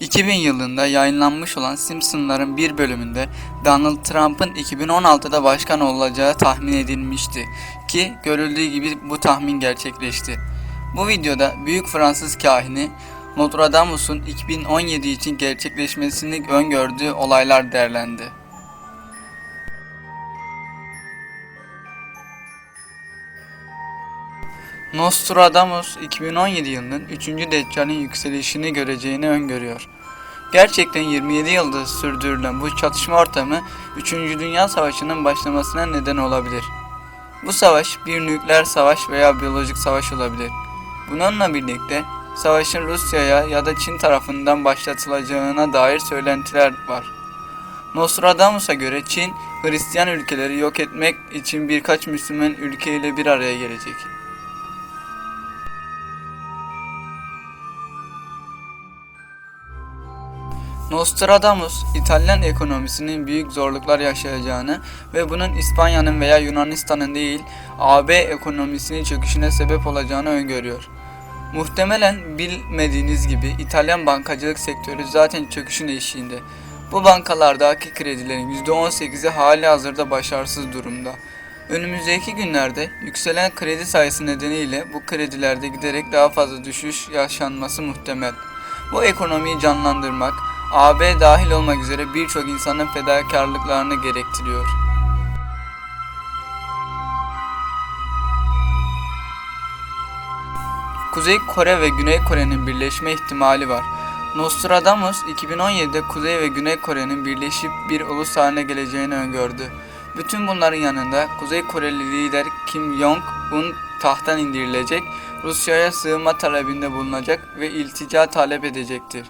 2000 yılında yayınlanmış olan Simpsonların bir bölümünde Donald Trump'ın 2016'da başkan olacağı tahmin edilmişti ki görüldüğü gibi bu tahmin gerçekleşti. Bu videoda büyük Fransız kahini Nostradamus'un 2017 için gerçekleşmesini öngördüğü olaylar değerlendi. Nostradamus 2017 yılının 3. Deccal'in yükselişini göreceğini öngörüyor. Gerçekten 27 yıldır sürdürülen bu çatışma ortamı 3. Dünya Savaşı'nın başlamasına neden olabilir. Bu savaş bir nükleer savaş veya biyolojik savaş olabilir. Bununla birlikte savaşın Rusya'ya ya da Çin tarafından başlatılacağına dair söylentiler var. Nostradamus'a göre Çin, Hristiyan ülkeleri yok etmek için birkaç Müslüman ülkeyle bir araya gelecek. Nostradamus, İtalyan ekonomisinin büyük zorluklar yaşayacağını ve bunun İspanya'nın veya Yunanistan'ın değil, AB ekonomisinin çöküşüne sebep olacağını öngörüyor. Muhtemelen bilmediğiniz gibi İtalyan bankacılık sektörü zaten çöküşün eşiğinde. Bu bankalardaki kredilerin %18'i hali hazırda başarısız durumda. Önümüzdeki günlerde yükselen kredi sayısı nedeniyle bu kredilerde giderek daha fazla düşüş yaşanması muhtemel. Bu ekonomiyi canlandırmak, AB dahil olmak üzere birçok insanın fedakarlıklarını gerektiriyor. Kuzey Kore ve Güney Kore'nin birleşme ihtimali var. Nostradamus 2017'de Kuzey ve Güney Kore'nin birleşip bir ulus haline geleceğini öngördü. Bütün bunların yanında Kuzey Koreli lider Kim Jong-un tahttan indirilecek, Rusya'ya sığınma talebinde bulunacak ve iltica talep edecektir.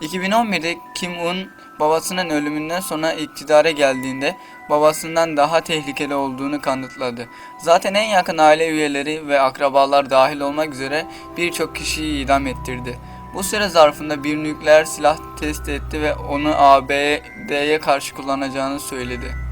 2011'de Kim Un babasının ölümünden sonra iktidara geldiğinde babasından daha tehlikeli olduğunu kanıtladı. Zaten en yakın aile üyeleri ve akrabalar dahil olmak üzere birçok kişiyi idam ettirdi. Bu süre zarfında bir nükleer silah test etti ve onu ABD'ye karşı kullanacağını söyledi.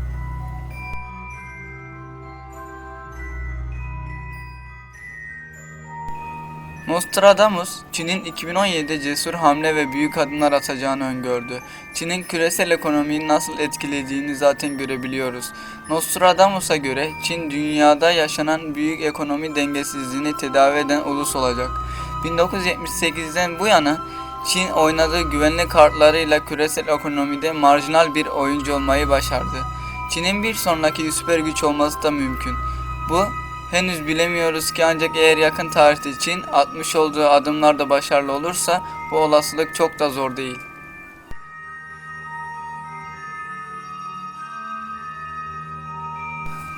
Nostradamus, Çin'in 2017'de cesur hamle ve büyük adımlar atacağını öngördü. Çin'in küresel ekonomiyi nasıl etkilediğini zaten görebiliyoruz. Nostradamus'a göre Çin dünyada yaşanan büyük ekonomi dengesizliğini tedavi eden ulus olacak. 1978'den bu yana Çin oynadığı güvenli kartlarıyla küresel ekonomide marjinal bir oyuncu olmayı başardı. Çin'in bir sonraki süper güç olması da mümkün. Bu henüz bilemiyoruz ki ancak eğer yakın tarihte Çin atmış olduğu adımlarda başarılı olursa bu olasılık çok da zor değil.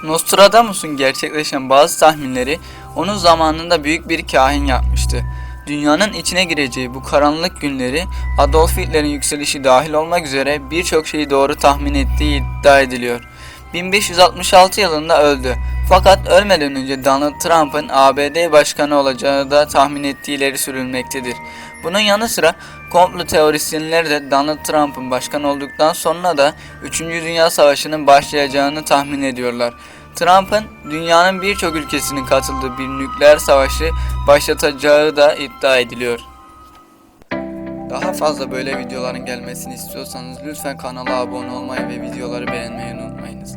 Nostradamus'un gerçekleşen bazı tahminleri onun zamanında büyük bir kahin yapmıştı. Dünyanın içine gireceği bu karanlık günleri Adolf Hitler'in yükselişi dahil olmak üzere birçok şeyi doğru tahmin ettiği iddia ediliyor. 1566 yılında öldü. Fakat ölmeden önce Donald Trump'ın ABD başkanı olacağı da tahmin ettiği sürülmektedir. Bunun yanı sıra komplo teorisyenleri de Donald Trump'ın başkan olduktan sonra da 3. Dünya Savaşı'nın başlayacağını tahmin ediyorlar. Trump'ın dünyanın birçok ülkesinin katıldığı bir nükleer savaşı başlatacağı da iddia ediliyor. Daha fazla böyle videoların gelmesini istiyorsanız lütfen kanala abone olmayı ve videoları beğenmeyi unutmayınız.